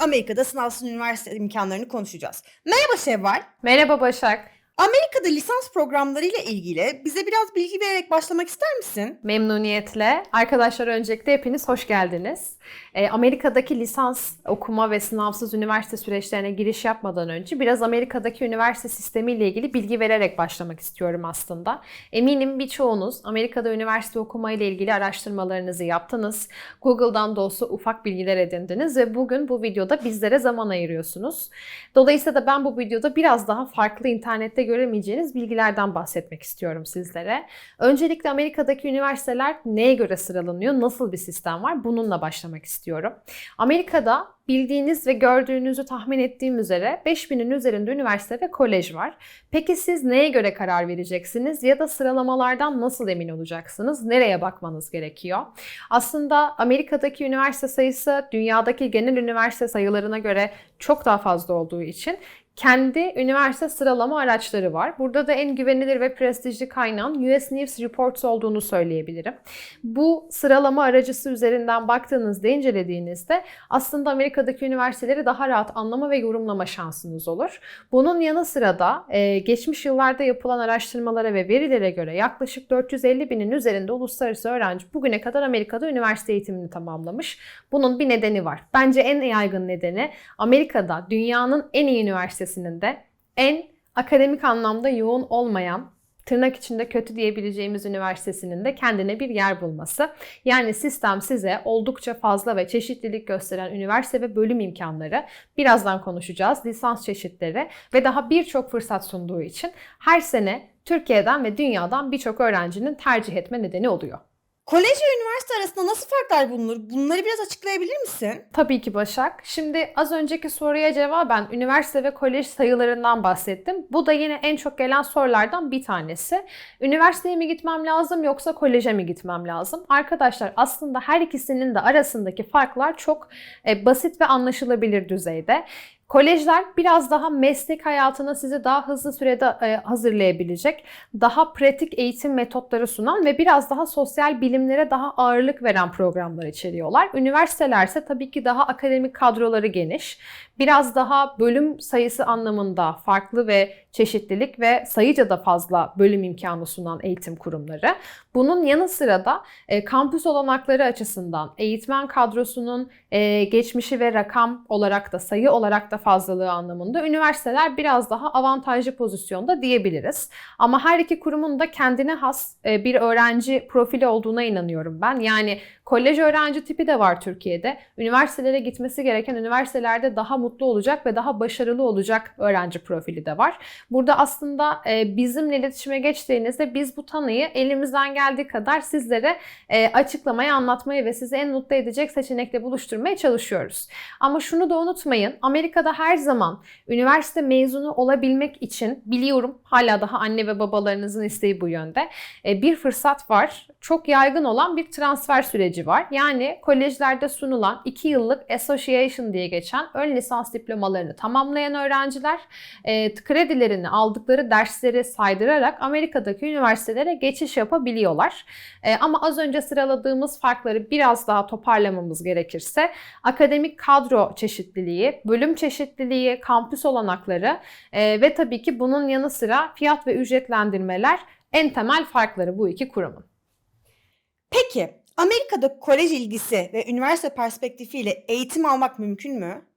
Amerika'da sınavsız üniversite imkanlarını konuşacağız. Merhaba Şevval. Merhaba Başak. Amerika'da lisans programlarıyla ilgili bize biraz bilgi vererek başlamak ister misin? Memnuniyetle. Arkadaşlar öncelikle hepiniz hoş geldiniz. E, Amerika'daki lisans okuma ve sınavsız üniversite süreçlerine giriş yapmadan önce biraz Amerika'daki üniversite sistemiyle ilgili bilgi vererek başlamak istiyorum aslında. Eminim birçoğunuz Amerika'da üniversite okuma ile ilgili araştırmalarınızı yaptınız. Google'dan da olsa ufak bilgiler edindiniz ve bugün bu videoda bizlere zaman ayırıyorsunuz. Dolayısıyla da ben bu videoda biraz daha farklı internette göremeyeceğiniz bilgilerden bahsetmek istiyorum sizlere. Öncelikle Amerika'daki üniversiteler neye göre sıralanıyor, nasıl bir sistem var bununla başlamak istiyorum. Amerika'da bildiğiniz ve gördüğünüzü tahmin ettiğim üzere 5000'in üzerinde üniversite ve kolej var. Peki siz neye göre karar vereceksiniz ya da sıralamalardan nasıl emin olacaksınız? Nereye bakmanız gerekiyor? Aslında Amerika'daki üniversite sayısı dünyadaki genel üniversite sayılarına göre çok daha fazla olduğu için kendi üniversite sıralama araçları var. Burada da en güvenilir ve prestijli kaynağın US News Reports olduğunu söyleyebilirim. Bu sıralama aracısı üzerinden baktığınızda, incelediğinizde aslında Amerika'daki üniversiteleri daha rahat anlama ve yorumlama şansınız olur. Bunun yanı sıra da e, geçmiş yıllarda yapılan araştırmalara ve verilere göre yaklaşık 450 binin üzerinde uluslararası öğrenci bugüne kadar Amerika'da üniversite eğitimini tamamlamış. Bunun bir nedeni var. Bence en yaygın nedeni Amerika'da dünyanın en iyi üniversitesi üniversitesinin de en akademik anlamda yoğun olmayan tırnak içinde kötü diyebileceğimiz üniversitesinin de kendine bir yer bulması. Yani sistem size oldukça fazla ve çeşitlilik gösteren üniversite ve bölüm imkanları, birazdan konuşacağız, lisans çeşitleri ve daha birçok fırsat sunduğu için her sene Türkiye'den ve dünyadan birçok öğrencinin tercih etme nedeni oluyor. Kolej ve üniversite arasında nasıl farklar bulunur? Bunları biraz açıklayabilir misin? Tabii ki Başak. Şimdi az önceki soruya cevaben üniversite ve kolej sayılarından bahsettim. Bu da yine en çok gelen sorulardan bir tanesi. Üniversiteye mi gitmem lazım yoksa koleje mi gitmem lazım? Arkadaşlar aslında her ikisinin de arasındaki farklar çok e, basit ve anlaşılabilir düzeyde. Kolejler biraz daha meslek hayatına sizi daha hızlı sürede e, hazırlayabilecek, daha pratik eğitim metotları sunan ve biraz daha sosyal bilimlere daha ağırlık veren programlar içeriyorlar. Üniversiteler ise tabii ki daha akademik kadroları geniş, biraz daha bölüm sayısı anlamında farklı ve çeşitlilik ve sayıca da fazla bölüm imkanı sunan eğitim kurumları. Bunun yanı sıra da e, kampüs olanakları açısından eğitmen kadrosunun e, geçmişi ve rakam olarak da sayı olarak da fazlalığı anlamında üniversiteler biraz daha avantajlı pozisyonda diyebiliriz. Ama her iki kurumun da kendine has e, bir öğrenci profili olduğuna inanıyorum ben. Yani kolej öğrenci tipi de var Türkiye'de. Üniversitelere gitmesi gereken üniversitelerde daha mutlu olacak ve daha başarılı olacak öğrenci profili de var. Burada aslında e, bizimle iletişime geçtiğinizde biz bu tanıyı elimizden geldiği kadar sizlere e, açıklamaya, anlatmaya ve sizi en mutlu edecek seçenekle buluşturmaya çalışıyoruz. Ama şunu da unutmayın. Amerika'da her zaman üniversite mezunu olabilmek için biliyorum hala daha anne ve babalarınızın isteği bu yönde. E, bir fırsat var. Çok yaygın olan bir transfer süreci var. Yani kolejlerde sunulan 2 yıllık association diye geçen ön lisans diplomalarını tamamlayan öğrenciler e, kredilerini aldıkları dersleri saydırarak Amerika'daki üniversitelere geçiş yapabiliyorlar. E, ama az önce sıraladığımız farkları biraz daha toparlamamız gerekirse akademik kadro çeşitliliği, bölüm çeşitliliği, kampüs olanakları e, ve tabii ki bunun yanı sıra fiyat ve ücretlendirmeler en temel farkları bu iki kurumun. Peki Amerika'da kolej ilgisi ve üniversite perspektifiyle eğitim almak mümkün mü?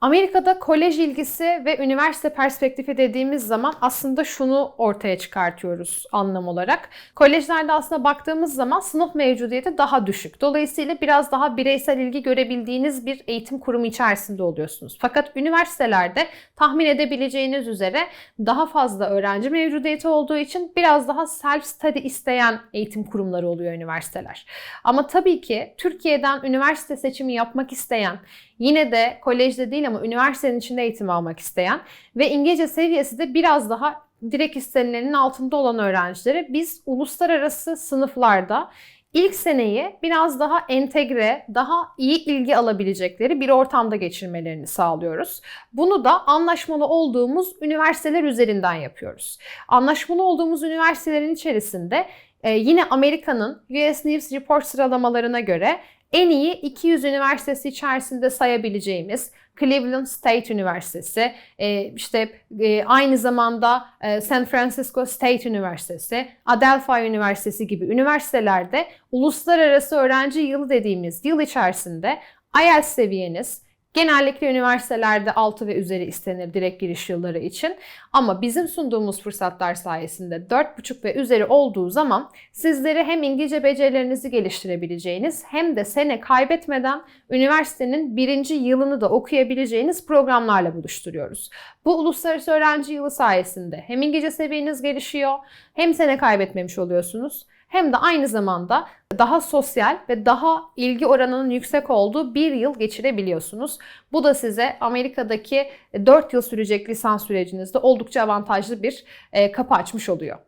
Amerika'da kolej ilgisi ve üniversite perspektifi dediğimiz zaman aslında şunu ortaya çıkartıyoruz anlam olarak. Kolejlerde aslında baktığımız zaman sınıf mevcudiyeti daha düşük. Dolayısıyla biraz daha bireysel ilgi görebildiğiniz bir eğitim kurumu içerisinde oluyorsunuz. Fakat üniversitelerde tahmin edebileceğiniz üzere daha fazla öğrenci mevcudiyeti olduğu için biraz daha self study isteyen eğitim kurumları oluyor üniversiteler. Ama tabii ki Türkiye'den üniversite seçimi yapmak isteyen Yine de kolejde değil ama üniversitenin içinde eğitim almak isteyen ve İngilizce seviyesi de biraz daha direkt istenilenin altında olan öğrencilere biz uluslararası sınıflarda ilk seneyi biraz daha entegre, daha iyi ilgi alabilecekleri bir ortamda geçirmelerini sağlıyoruz. Bunu da anlaşmalı olduğumuz üniversiteler üzerinden yapıyoruz. Anlaşmalı olduğumuz üniversitelerin içerisinde yine Amerika'nın US News Report sıralamalarına göre en iyi 200 üniversitesi içerisinde sayabileceğimiz Cleveland State Üniversitesi, e, işte e, aynı zamanda e, San Francisco State Üniversitesi, Adelphi Üniversitesi gibi üniversitelerde uluslararası öğrenci yılı dediğimiz yıl içerisinde IELTS seviyeniz genellikle üniversitelerde 6 ve üzeri istenir direkt giriş yılları için. Ama bizim sunduğumuz fırsatlar sayesinde 4,5 ve üzeri olduğu zaman sizleri hem İngilizce becerilerinizi geliştirebileceğiniz hem de sene kaybetmeden üniversitenin birinci yılını da okuyabileceğiniz programlarla buluşturuyoruz. Bu uluslararası öğrenci yılı sayesinde hem İngilizce seviyeniz gelişiyor hem sene kaybetmemiş oluyorsunuz hem de aynı zamanda daha sosyal ve daha ilgi oranının yüksek olduğu bir yıl geçirebiliyorsunuz. Bu da size Amerika'daki 4 yıl sürecek lisans sürecinizde oldukça avantajlı bir e, kapı açmış oluyor.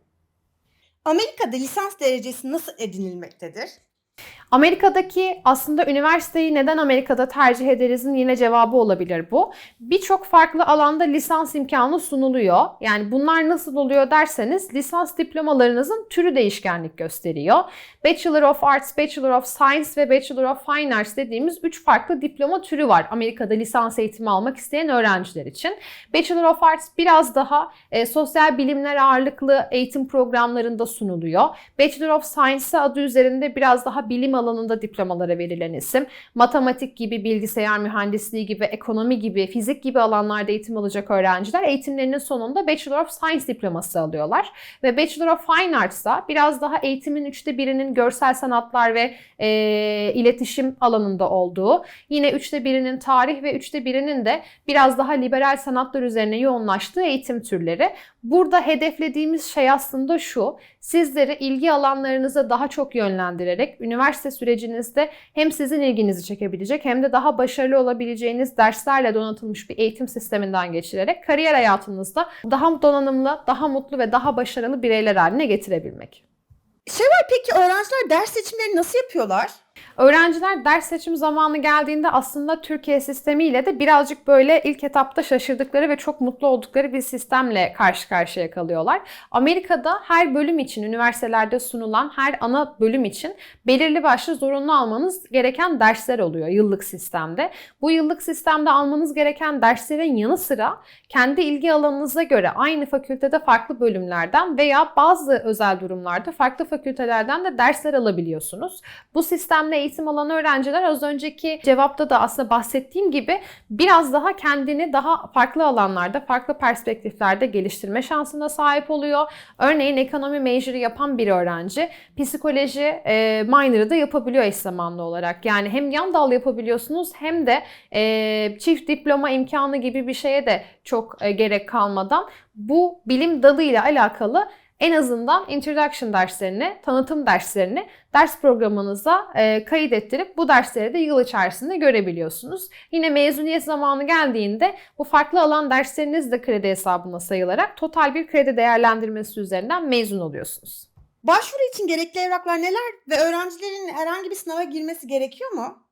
Amerika'da lisans derecesi nasıl edinilmektedir? Amerika'daki aslında üniversiteyi neden Amerika'da tercih ederizin yine cevabı olabilir bu. Birçok farklı alanda lisans imkanı sunuluyor. Yani bunlar nasıl oluyor derseniz lisans diplomalarınızın türü değişkenlik gösteriyor. Bachelor of Arts, Bachelor of Science ve Bachelor of Fine Arts dediğimiz 3 farklı diploma türü var Amerika'da lisans eğitimi almak isteyen öğrenciler için. Bachelor of Arts biraz daha e, sosyal bilimler ağırlıklı eğitim programlarında sunuluyor. Bachelor of Science adı üzerinde biraz daha bilim alanında diplomalara verilen isim. Matematik gibi, bilgisayar mühendisliği gibi, ekonomi gibi, fizik gibi alanlarda eğitim alacak öğrenciler eğitimlerinin sonunda Bachelor of Science diploması alıyorlar. Ve Bachelor of Fine Arts'ta biraz daha eğitimin üçte birinin görsel sanatlar ve e, iletişim alanında olduğu, yine üçte birinin tarih ve üçte birinin de biraz daha liberal sanatlar üzerine yoğunlaştığı eğitim türleri. Burada hedeflediğimiz şey aslında şu, sizleri ilgi alanlarınıza daha çok yönlendirerek üniversite sürecinizde hem sizin ilginizi çekebilecek hem de daha başarılı olabileceğiniz derslerle donatılmış bir eğitim sisteminden geçirerek kariyer hayatınızda daha donanımlı, daha mutlu ve daha başarılı bireyler haline getirebilmek. Var peki öğrenciler ders seçimlerini nasıl yapıyorlar? Öğrenciler ders seçim zamanı geldiğinde aslında Türkiye sistemiyle de birazcık böyle ilk etapta şaşırdıkları ve çok mutlu oldukları bir sistemle karşı karşıya kalıyorlar. Amerika'da her bölüm için üniversitelerde sunulan her ana bölüm için belirli başlı zorunlu almanız gereken dersler oluyor yıllık sistemde. Bu yıllık sistemde almanız gereken derslerin yanı sıra kendi ilgi alanınıza göre aynı fakültede farklı bölümlerden veya bazı özel durumlarda farklı fakültelerden de dersler alabiliyorsunuz. Bu sistemle eğitim alan öğrenciler az önceki cevapta da aslında bahsettiğim gibi biraz daha kendini daha farklı alanlarda, farklı perspektiflerde geliştirme şansına sahip oluyor. Örneğin ekonomi major'ı yapan bir öğrenci psikoloji e, minor'ı da yapabiliyor eş zamanlı olarak. Yani hem yan dal yapabiliyorsunuz hem de e, çift diploma imkanı gibi bir şeye de çok e, gerek kalmadan bu bilim dalı ile alakalı en azından introduction derslerini, tanıtım derslerini ders programınıza e, kayıt ettirip bu dersleri de yıl içerisinde görebiliyorsunuz. Yine mezuniyet zamanı geldiğinde bu farklı alan dersleriniz de kredi hesabına sayılarak total bir kredi değerlendirmesi üzerinden mezun oluyorsunuz. Başvuru için gerekli evraklar neler ve öğrencilerin herhangi bir sınava girmesi gerekiyor mu?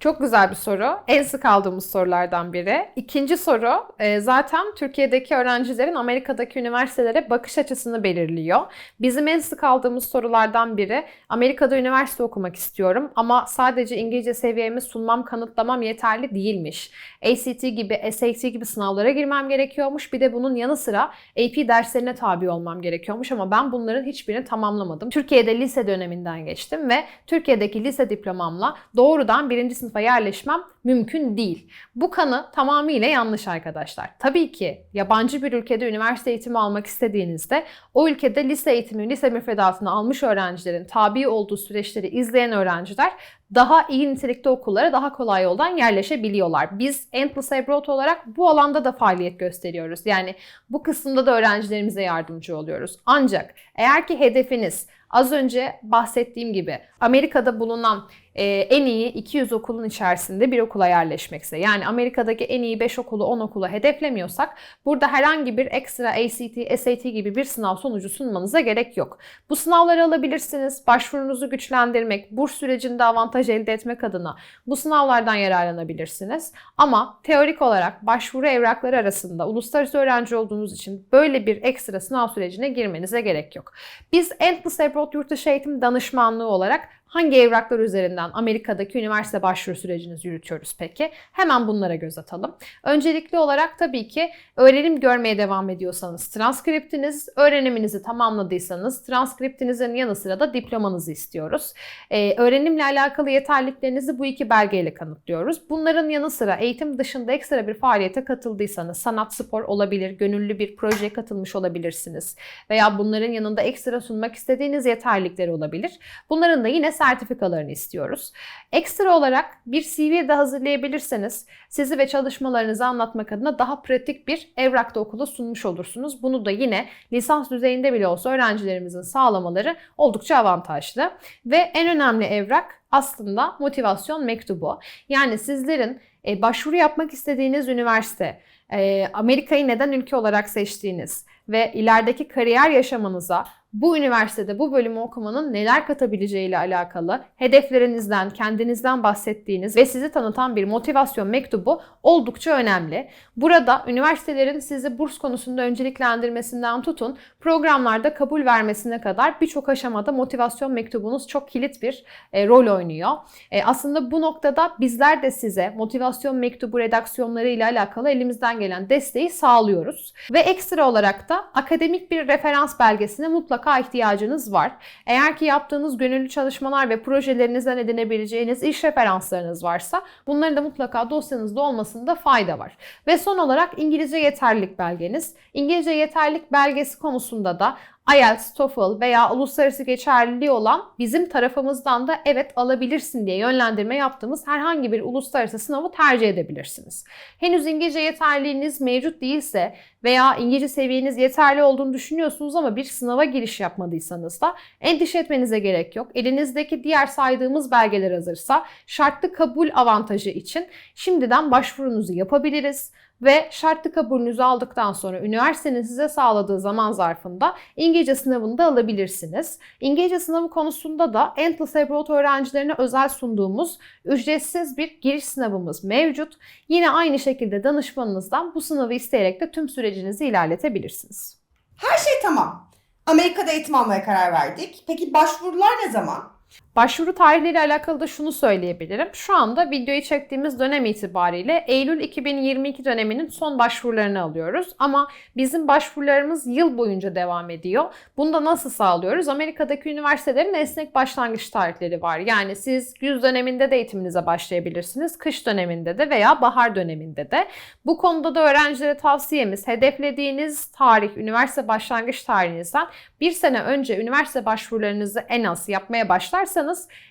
Çok güzel bir soru. En sık aldığımız sorulardan biri. İkinci soru e, zaten Türkiye'deki öğrencilerin Amerika'daki üniversitelere bakış açısını belirliyor. Bizim en sık aldığımız sorulardan biri Amerika'da üniversite okumak istiyorum ama sadece İngilizce seviyemi sunmam, kanıtlamam yeterli değilmiş. ACT gibi, SAT gibi sınavlara girmem gerekiyormuş. Bir de bunun yanı sıra AP derslerine tabi olmam gerekiyormuş ama ben bunların hiçbirini tamamlamadım. Türkiye'de lise döneminden geçtim ve Türkiye'deki lise diplomamla doğrudan birinci sınıfa yerleşmem mümkün değil. Bu kanı tamamıyla yanlış arkadaşlar. Tabii ki yabancı bir ülkede üniversite eğitimi almak istediğinizde o ülkede lise eğitimi, lise müfredatını almış öğrencilerin tabi olduğu süreçleri izleyen öğrenciler daha iyi nitelikte okullara daha kolay yoldan yerleşebiliyorlar. Biz Endless Abroad olarak bu alanda da faaliyet gösteriyoruz. Yani bu kısımda da öğrencilerimize yardımcı oluyoruz. Ancak eğer ki hedefiniz az önce bahsettiğim gibi Amerika'da bulunan e, en iyi 200 okulun içerisinde bir okula yerleşmekse yani Amerika'daki en iyi 5 okulu 10 okulu hedeflemiyorsak burada herhangi bir ekstra ACT, SAT gibi bir sınav sonucu sunmanıza gerek yok. Bu sınavları alabilirsiniz. Başvurunuzu güçlendirmek, burs sürecinde avantaj elde etmek adına bu sınavlardan yararlanabilirsiniz. Ama teorik olarak başvuru evrakları arasında uluslararası öğrenci olduğunuz için böyle bir ekstra sınav sürecine girmenize gerek yok. Biz Endless Abroad Yurtdışı Eğitim Danışmanlığı olarak Hangi evraklar üzerinden Amerika'daki üniversite başvuru sürecinizi yürütüyoruz peki? Hemen bunlara göz atalım. Öncelikli olarak tabii ki öğrenim görmeye devam ediyorsanız transkriptiniz, öğreniminizi tamamladıysanız transkriptinizin yanı sıra da diplomanızı istiyoruz. Ee, öğrenimle alakalı yeterliliklerinizi bu iki belgeyle kanıtlıyoruz. Bunların yanı sıra eğitim dışında ekstra bir faaliyete katıldıysanız sanat, spor olabilir, gönüllü bir projeye katılmış olabilirsiniz veya bunların yanında ekstra sunmak istediğiniz yeterlilikleri olabilir. Bunların da yine sertifikalarını istiyoruz. Ekstra olarak bir CV de hazırlayabilirseniz sizi ve çalışmalarınızı anlatmak adına daha pratik bir evrakta okula sunmuş olursunuz. Bunu da yine lisans düzeyinde bile olsa öğrencilerimizin sağlamaları oldukça avantajlı. Ve en önemli evrak aslında motivasyon mektubu. Yani sizlerin e, başvuru yapmak istediğiniz üniversite, e, Amerika'yı neden ülke olarak seçtiğiniz ve ilerideki kariyer yaşamınıza bu üniversitede bu bölümü okumanın neler katabileceği ile alakalı hedeflerinizden, kendinizden bahsettiğiniz ve sizi tanıtan bir motivasyon mektubu oldukça önemli. Burada üniversitelerin sizi burs konusunda önceliklendirmesinden tutun, programlarda kabul vermesine kadar birçok aşamada motivasyon mektubunuz çok kilit bir e, rol oynuyor. E, aslında bu noktada bizler de size motivasyon mektubu redaksiyonları ile alakalı elimizden gelen desteği sağlıyoruz. Ve ekstra olarak da akademik bir referans belgesine mutlaka ihtiyacınız var. Eğer ki yaptığınız gönüllü çalışmalar ve projelerinizden edinebileceğiniz iş referanslarınız varsa bunların da mutlaka dosyanızda olmasında fayda var. Ve son olarak İngilizce yeterlilik belgeniz. İngilizce yeterlilik belgesi konusunda da IELTS, TOEFL veya uluslararası geçerliliği olan bizim tarafımızdan da evet alabilirsin diye yönlendirme yaptığımız herhangi bir uluslararası sınavı tercih edebilirsiniz. Henüz İngilizce yeterliliğiniz mevcut değilse veya İngilizce seviyeniz yeterli olduğunu düşünüyorsunuz ama bir sınava giriş yapmadıysanız da endişe etmenize gerek yok. Elinizdeki diğer saydığımız belgeler hazırsa şartlı kabul avantajı için şimdiden başvurunuzu yapabiliriz ve şartlı kabulünüzü aldıktan sonra üniversitenin size sağladığı zaman zarfında İngilizce sınavını da alabilirsiniz. İngilizce sınavı konusunda da Endless Abroad öğrencilerine özel sunduğumuz ücretsiz bir giriş sınavımız mevcut. Yine aynı şekilde danışmanınızdan bu sınavı isteyerek de tüm sürecinizi ilerletebilirsiniz. Her şey tamam. Amerika'da eğitim almaya karar verdik. Peki başvurular ne zaman? Başvuru tarihleriyle alakalı da şunu söyleyebilirim. Şu anda videoyu çektiğimiz dönem itibariyle Eylül 2022 döneminin son başvurularını alıyoruz. Ama bizim başvurularımız yıl boyunca devam ediyor. Bunu da nasıl sağlıyoruz? Amerika'daki üniversitelerin esnek başlangıç tarihleri var. Yani siz güz döneminde de eğitiminize başlayabilirsiniz. Kış döneminde de veya bahar döneminde de. Bu konuda da öğrencilere tavsiyemiz hedeflediğiniz tarih, üniversite başlangıç tarihinizden bir sene önce üniversite başvurularınızı en az yapmaya başlarsanız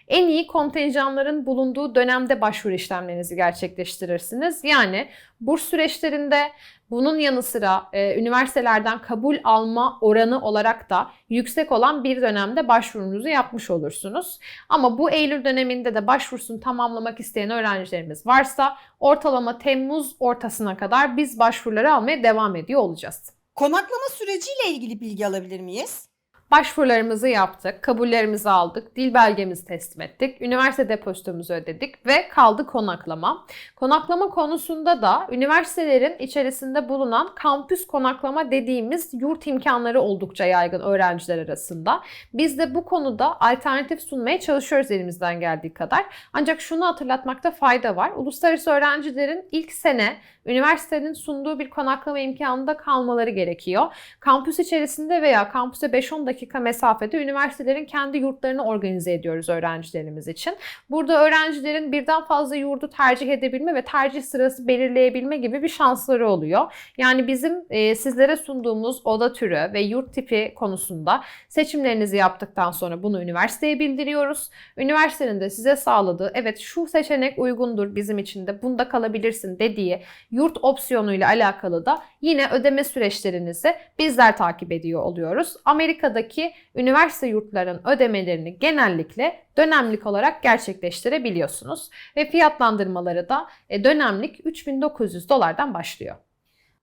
en iyi kontenjanların bulunduğu dönemde başvuru işlemlerinizi gerçekleştirirsiniz. Yani burs süreçlerinde bunun yanı sıra e, üniversitelerden kabul alma oranı olarak da yüksek olan bir dönemde başvurunuzu yapmış olursunuz. Ama bu Eylül döneminde de başvurusunu tamamlamak isteyen öğrencilerimiz varsa ortalama Temmuz ortasına kadar biz başvuruları almaya devam ediyor olacağız. Konaklama süreciyle ilgili bilgi alabilir miyiz? Başvurularımızı yaptık, kabullerimizi aldık, dil belgemizi teslim ettik, üniversite depozitomuzu ödedik ve kaldı konaklama. Konaklama konusunda da üniversitelerin içerisinde bulunan kampüs konaklama dediğimiz yurt imkanları oldukça yaygın öğrenciler arasında. Biz de bu konuda alternatif sunmaya çalışıyoruz elimizden geldiği kadar. Ancak şunu hatırlatmakta fayda var. Uluslararası öğrencilerin ilk sene üniversitenin sunduğu bir konaklama imkanında kalmaları gerekiyor. Kampüs içerisinde veya kampüse 5-10 dakika mesafede üniversitelerin kendi yurtlarını organize ediyoruz öğrencilerimiz için. Burada öğrencilerin birden fazla yurdu tercih edebilme ve tercih sırası belirleyebilme gibi bir şansları oluyor. Yani bizim e, sizlere sunduğumuz oda türü ve yurt tipi konusunda seçimlerinizi yaptıktan sonra bunu üniversiteye bildiriyoruz. Üniversitenin de size sağladığı evet şu seçenek uygundur bizim için de bunda kalabilirsin dediği yurt opsiyonuyla alakalı da yine ödeme süreçlerinizi bizler takip ediyor oluyoruz. Amerika'daki üniversite yurtlarının ödemelerini genellikle dönemlik olarak gerçekleştirebiliyorsunuz. Ve fiyatlandırmaları da e, dönemlik 3900 dolardan başlıyor.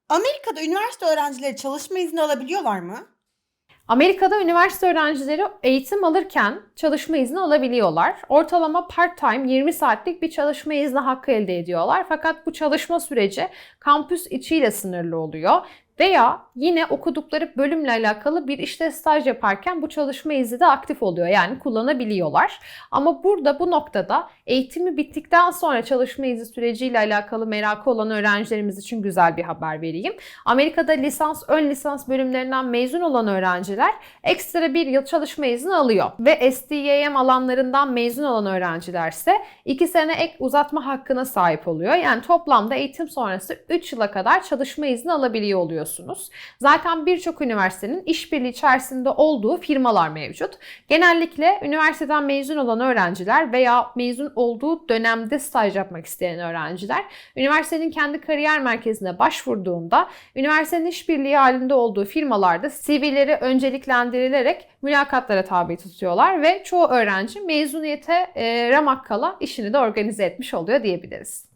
Amerika'da üniversite öğrencileri çalışma izni alabiliyorlar mı? Amerika'da üniversite öğrencileri eğitim alırken çalışma izni alabiliyorlar. Ortalama part-time 20 saatlik bir çalışma izni hakkı elde ediyorlar. Fakat bu çalışma süreci kampüs içiyle sınırlı oluyor. Veya yine okudukları bölümle alakalı bir işte staj yaparken bu çalışma izni de aktif oluyor. Yani kullanabiliyorlar. Ama burada bu noktada eğitimi bittikten sonra çalışma izni süreciyle alakalı merakı olan öğrencilerimiz için güzel bir haber vereyim. Amerika'da lisans, ön lisans bölümlerinden mezun olan öğrenciler ekstra bir yıl çalışma izni alıyor. Ve STEM alanlarından mezun olan öğrencilerse 2 sene ek uzatma hakkına sahip oluyor. Yani toplamda eğitim sonrası 3 yıla kadar çalışma izni alabiliyor oluyorsunuz. Zaten birçok üniversitenin işbirliği içerisinde olduğu firmalar mevcut. Genellikle üniversiteden mezun olan öğrenciler veya mezun olduğu dönemde staj yapmak isteyen öğrenciler üniversitenin kendi kariyer merkezine başvurduğunda üniversitenin işbirliği halinde olduğu firmalarda CV'leri önceliklendirilerek mülakatlara tabi tutuyorlar ve çoğu öğrenci mezuniyete e, ramak kala işini de organize etmiş oluyor diyebiliriz.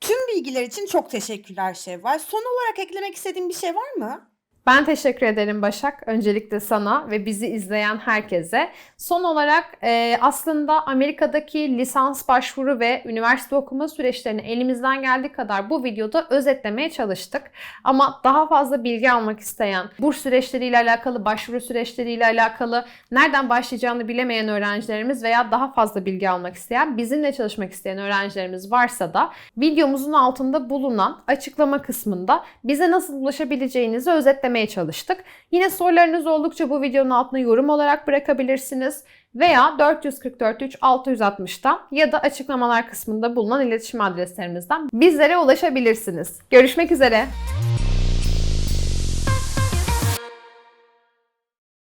Tüm bilgiler için çok teşekkürler Şevval. Son olarak eklemek istediğin bir şey var mı? Ben teşekkür ederim Başak. Öncelikle sana ve bizi izleyen herkese. Son olarak e, aslında Amerika'daki lisans başvuru ve üniversite okuma süreçlerini elimizden geldiği kadar bu videoda özetlemeye çalıştık. Ama daha fazla bilgi almak isteyen, burs süreçleriyle alakalı, başvuru süreçleriyle alakalı, nereden başlayacağını bilemeyen öğrencilerimiz veya daha fazla bilgi almak isteyen, bizimle çalışmak isteyen öğrencilerimiz varsa da videomuzun altında bulunan açıklama kısmında bize nasıl ulaşabileceğinizi özetlemeye çalıştık. Yine sorularınız oldukça bu videonun altına yorum olarak bırakabilirsiniz veya 444 3 660'tan ya da açıklamalar kısmında bulunan iletişim adreslerimizden bizlere ulaşabilirsiniz. Görüşmek üzere.